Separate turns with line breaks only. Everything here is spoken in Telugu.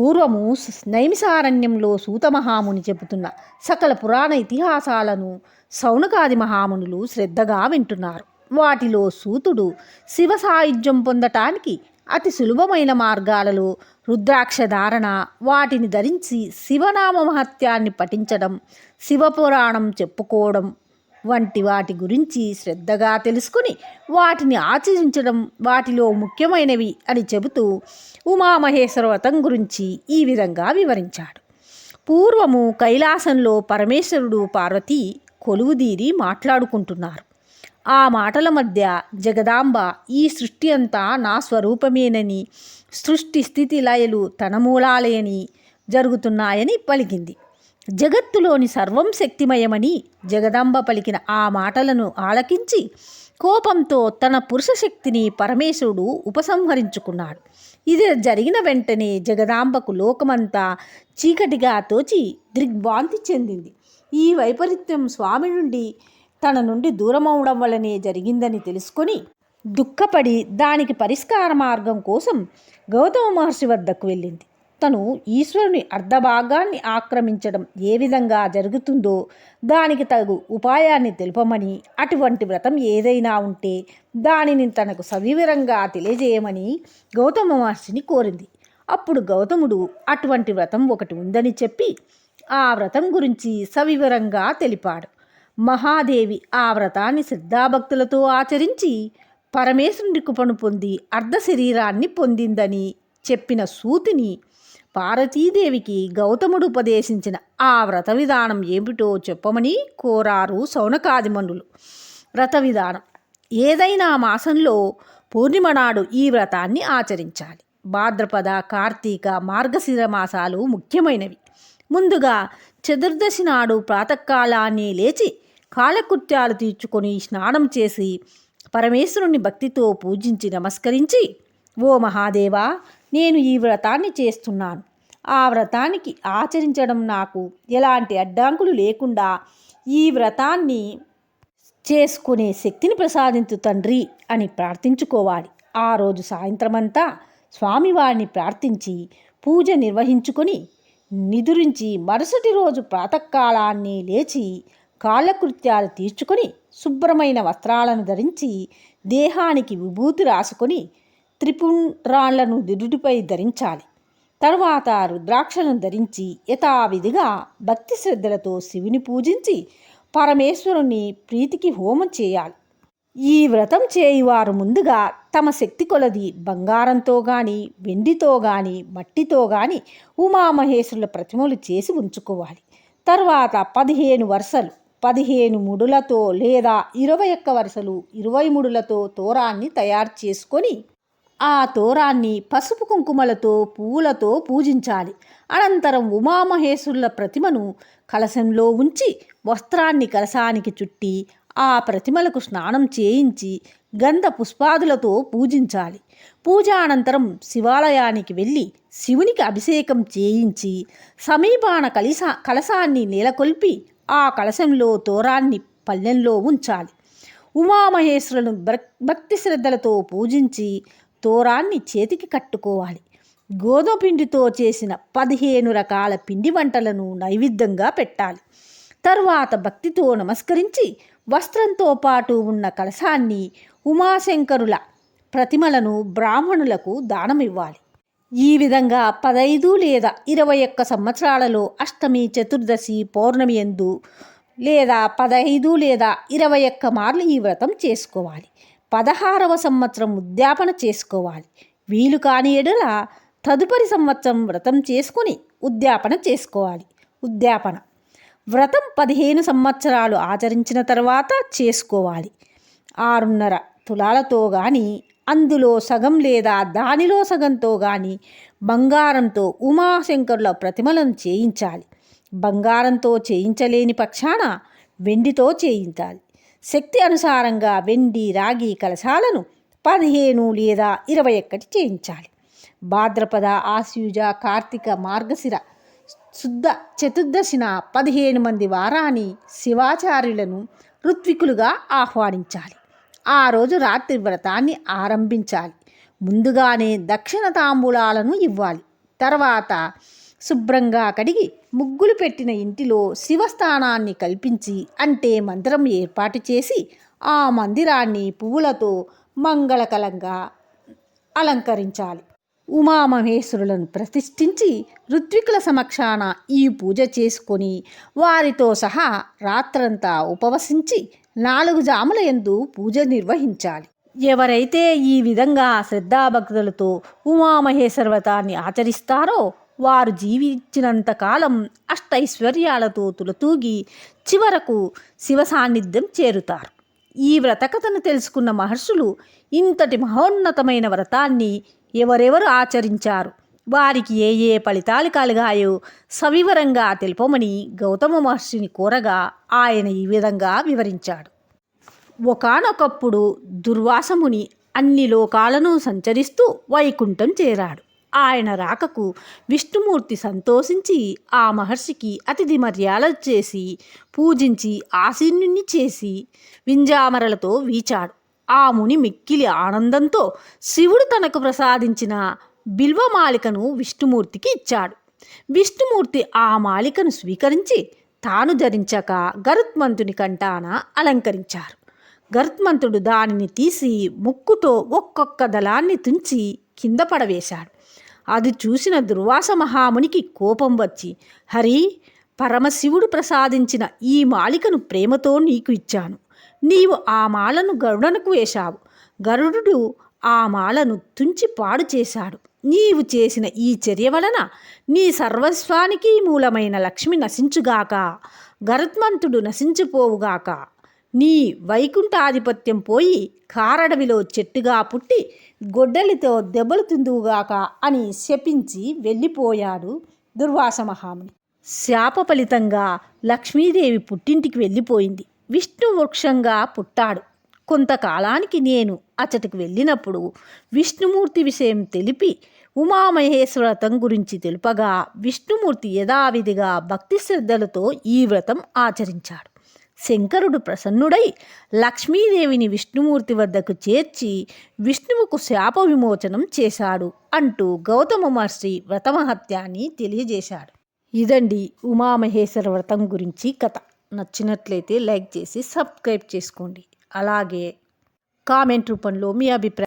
పూర్వము నైమిసారణ్యంలో సూతమహాముని చెబుతున్న సకల పురాణ ఇతిహాసాలను సౌనకాది మహామునులు శ్రద్ధగా వింటున్నారు. వాటిలో సూతుడు శివ సాయుధ్యం పొందటానికి అతి సులభమైన మార్గాలలో రుద్రాక్ష ధారణ వాటిని ధరించి శివనామ మహత్యాన్ని పఠించడం శివపురాణం చెప్పుకోవడం వంటి వాటి గురించి శ్రద్ధగా తెలుసుకుని వాటిని ఆచరించడం వాటిలో ముఖ్యమైనవి అని చెబుతూ ఉమామహేశ్వర వ్రతం గురించి ఈ విధంగా వివరించాడు. పూర్వము కైలాసంలో పరమేశ్వరుడు పార్వతి కొలువుదీరి మాట్లాడుకుంటున్నారు. ఆ మాటల మధ్య జగదాంబ ఈ సృష్టి అంతా నా స్వరూపమేనని సృష్టి స్థితి లయలు తన మూలాలయని జరుగుతున్నాయని పలికింది. జగత్తులోని సర్వం శక్తిమయమని జగదాంబ పలికిన ఆ మాటలను ఆలకించి కోపంతో తన పురుష శక్తిని పరమేశ్వరుడు ఉపసంహరించుకున్నాడు. ఇది జరిగిన వెంటనే జగదాంబకు లోకమంతా చీకటిగా తోచి దిగ్భ్రాంతి చెందింది. ఈ వైపరీత్యం స్వామి నుండి తన నుండి దూరమవడం వల్లనే జరిగిందని తెలుసుకొని దుఃఖపడి దానికి పరిష్కార మార్గం కోసం గౌతమ మహర్షి వద్దకు వెళ్ళింది. తను ఈశ్వరుని అర్ధభాగాన్ని ఆక్రమించడం ఏ విధంగా జరుగుతుందో దానికి తగు ఉపాయాన్ని తెలుపమని అటువంటి వ్రతం ఏదైనా ఉంటే దానిని తనకు సవివరంగా తెలియజేయమని గౌతమ మహర్షిని కోరింది. అప్పుడు గౌతముడు అటువంటి వ్రతం ఒకటి ఉందని చెప్పి ఆ వ్రతం గురించి సవివరంగా తెలిపాడు. మహాదేవి ఆ వ్రతాన్ని శ్రద్ధాభక్తులతో ఆచరించి పరమేశ్వరుని కృపను పొంది అర్ధ శరీరాన్ని పొందిందని చెప్పిన సూతిని పార్వతీదేవికి గౌతముడు ఉపదేశించిన ఆ వ్రత విధానం ఏమిటో చెప్పమని కోరారు సౌనకాదిమనులు వ్రత విధానం. ఏదైనా మాసంలో పూర్ణిమ నాడు ఈ వ్రతాన్ని ఆచరించాలి. భాద్రపద కార్తీక మార్గశిర మాసాలు ముఖ్యమైనవి. ముందుగా చతుర్దశి నాడు ప్రాతకాలాన్ని లేచి కాలకృత్యాలు తీర్చుకొని స్నానం చేసి పరమేశ్వరుని భక్తితో పూజించి నమస్కరించి ఓ మహాదేవా నేను ఈ వ్రతాన్ని చేస్తున్నాను. ఆ వ్రతానికి ఆచరించడం నాకు ఎలాంటి అడ్డంకులు లేకుండా ఈ వ్రతాన్ని చేసుకునే శక్తిని ప్రసాదించు తండ్రి అని ప్రార్థించుకోవాలి. ఆ రోజు సాయంత్రమంతా స్వామివారిని ప్రార్థించి పూజ నిర్వహించుకొని నిదురించి మరుసటి రోజు ప్రాతకాలాన్ని లేచి కాలకృత్యాలు తీర్చుకొని శుభ్రమైన వస్త్రాలను ధరించి దేహానికి విభూతి రాసుకొని త్రిపుండ్రాళ్ళను దిరుడిపై ధరించాలి. తరువాత రుద్రాక్షలను ధరించి యథావిధిగా భక్తి శ్రద్ధలతో శివుని పూజించి పరమేశ్వరుని ప్రీతికి హోమం చేయాలి. ఈ వ్రతం చేయువారు ముందుగా తమ శక్తి కొలది బంగారంతో గాని వెండితో గాని మట్టితో గాని ఉమామహేశ్వరుల ప్రతిమలు చేసి ఉంచుకోవాలి. తర్వాత పదిహేను వరుసలు పదిహేను ముడులతో లేదా ఇరవై ఒక్క వరుసలు ఇరవై ముడులతో తోరాన్ని తయారు చేసుకొని ఆ తోరాన్ని పసుపు కుంకుమలతో పువ్వులతో పూజించాలి. అనంతరం ఉమామహేశ్వరుల ప్రతిమను కలశంలో ఉంచి వస్త్రాన్ని కలశానికి చుట్టి ఆ ప్రతిమలకు స్నానం చేయించి గంధ పుష్పాదులతో పూజించాలి. పూజ అనంతరం శివాలయానికి వెళ్ళి శివునికి అభిషేకం చేయించి సమీపాన కలిస కలశాన్ని నెలకొల్పి ఆ కలశంలో తోరాన్ని పల్లెంలో ఉంచాలి. ఉమామహేశ్వరులను భక్తి శ్రద్ధలతో పూజించి తోరాన్ని చేతికి కట్టుకోవాలి. గోధుమ పిండితో చేసిన పదిహేను రకాల పిండి వంటలను నైవేద్యంగా పెట్టాలి. తరువాత భక్తితో నమస్కరించి వస్త్రంతో పాటు ఉన్న కలశాన్ని ఉమాశంకరుల ప్రతిమలను బ్రాహ్మణులకు దానమివ్వాలి. ఈ విధంగా పదైదు లేదా ఇరవై ఒక్క సంవత్సరాలలో అష్టమి చతుర్దశి పౌర్ణమి ఎందు లేదా పదహైదు లేదా ఇరవై ఒక్క మార్లు ఈ వ్రతం చేసుకోవాలి. పదహారవ సంవత్సరం ఉద్యాపన చేసుకోవాలి. వీలు కాని ఎడల తదుపరి సంవత్సరం వ్రతం చేసుకుని ఉద్యాపన చేసుకోవాలి. ఉద్యాపన. వ్రతం పదిహేను సంవత్సరాలు ఆచరించిన తర్వాత చేసుకోవాలి. ఆరున్నర తులాలతో కానీ అందులో సగం లేదా దానిలో సగంతో కానీ బంగారంతో ఉమాశంకరుల ప్రతిమలను చేయించాలి. బంగారంతో చేయించలేని పక్షాన వెండితో చేయించాలి. శక్తి అనుసారంగా వెండి రాగి కలశాలను పదిహేను లేదా ఇరవై ఒక్కటి చేయించాలి. భాద్రపద ఆశ్యుజ కార్తీక మార్గశిర శుద్ధ చతుర్దశిన పదిహేను మంది వారాని శివాచార్యులను ఋత్వికులుగా ఆహ్వానించాలి. ఆ రోజు రాత్రి వ్రతాన్ని ఆరంభించాలి. ముందుగానే దక్షిణ తాంబూలాలను ఇవ్వాలి. తర్వాత శుభ్రంగా కడిగి ముగ్గులు పెట్టిన ఇంటిలో శివస్థానాన్ని కల్పించి అంటే మందిరం ఏర్పాటు చేసి ఆ మందిరాన్ని పువ్వులతో మంగళకరంగా అలంకరించాలి. ఉమామహేశ్వరులను ప్రతిష్ఠించి ఋత్వికుల సమక్షాన ఈ పూజ చేసుకొని వారితో సహా రాత్రంతా ఉపవసించి నాలుగు జాముల యందు పూజ నిర్వహించాలి. ఎవరైతే ఈ విధంగా శ్రద్ధాభక్తులతో ఉమామహేశ్వర వ్రతాన్ని ఆచరిస్తారో వారు జీవించినంత కాలం అష్టైశ్వర్యాలతో తులతూగి చివరకు శివ సాన్నిధ్యం చేరుతారు. ఈ వ్రతకథను తెలుసుకున్న మహర్షులు ఇంతటి మహోన్నతమైన వ్రతాన్ని ఎవరెవరు ఆచరించారు? వారికి ఏ ఏ ఫలితాలు కలిగాయో సవివరంగా తెలుపమని గౌతమ మహర్షిని కోరగా ఆయన ఈ విధంగా వివరించాడు. ఒకానొకప్పుడు దుర్వాసముని అన్ని లోకాలను సంచరిస్తూ వైకుంఠం చేరాడు. ఆయన రాకకు విష్ణుమూర్తి సంతోషించి ఆ మహర్షికి అతిథి మర్యాదలు చేసి పూజించి ఆసీనుని చేసి వింజామరలతో వీచాడు. ఆ ముని మిక్కిలి ఆనందంతో శివుడు తనకు ప్రసాదించిన బిల్వమాలికను విష్ణుమూర్తికి ఇచ్చాడు. విష్ణుమూర్తి ఆ మాలికను స్వీకరించి తాను ధరించక గరుత్మంతుని కంటాన అలంకరించారు. గరుత్మంతుడు దానిని తీసి ముక్కుతో ఒక్కొక్క దళాన్ని తుంచి కింద పడవేశాడు. అది చూసిన దుర్వాస మహామునికి కోపం వచ్చి హరి పరమశివుడు ప్రసాదించిన ఈ మాలికను ప్రేమతో నీకు ఇచ్చాను. నీవు ఆ మాలను గరుడనకు వేశావు. గరుడు ఆ మాలను తుంచి పాడు చేశాడు. నీవు చేసిన ఈ చర్య వలన నీ సర్వస్వానికి మూలమైన లక్ష్మి నశించుగాక గరుత్మంతుడు నశించిపోవుగాక. నీ వైకుంఠాధిపత్యం పోయి కారడవిలో చెట్టుగా పుట్టి గొడ్డలితో దెబ్బలు తిందువుగాక అని శపించి వెళ్ళిపోయాడు దుర్వాస మహాముని. శాప ఫలితంగా లక్ష్మీదేవి పుట్టింటికి వెళ్ళిపోయింది. విష్ణు వృక్షంగా పుట్టాడు. కొంతకాలానికి నేను అచ్చటికి వెళ్ళినప్పుడు విష్ణుమూర్తి విషయం తెలిపి ఉమామహేశ్వర వ్రతం గురించి తెలుపగా విష్ణుమూర్తి యథావిధిగా భక్తి శ్రద్ధలతో ఈ వ్రతం ఆచరించాడు. శంకరుడు ప్రసన్నుడై లక్ష్మీదేవిని విష్ణుమూర్తి వద్దకు చేర్చి విష్ణువుకు శాప విమోచనం చేశాడు అంటూ గౌతమ మహర్షి వ్రతమహత్యాన్ని తెలియజేశాడు. ఇదండి ఉమామహేశ్వర వ్రతం గురించి కథ. నచ్చినట్లయితే లైక్ చేసి సబ్స్క్రైబ్ చేసుకోండి. అలాగే కామెంట్ రూపంలో మీ అభిప్రాయం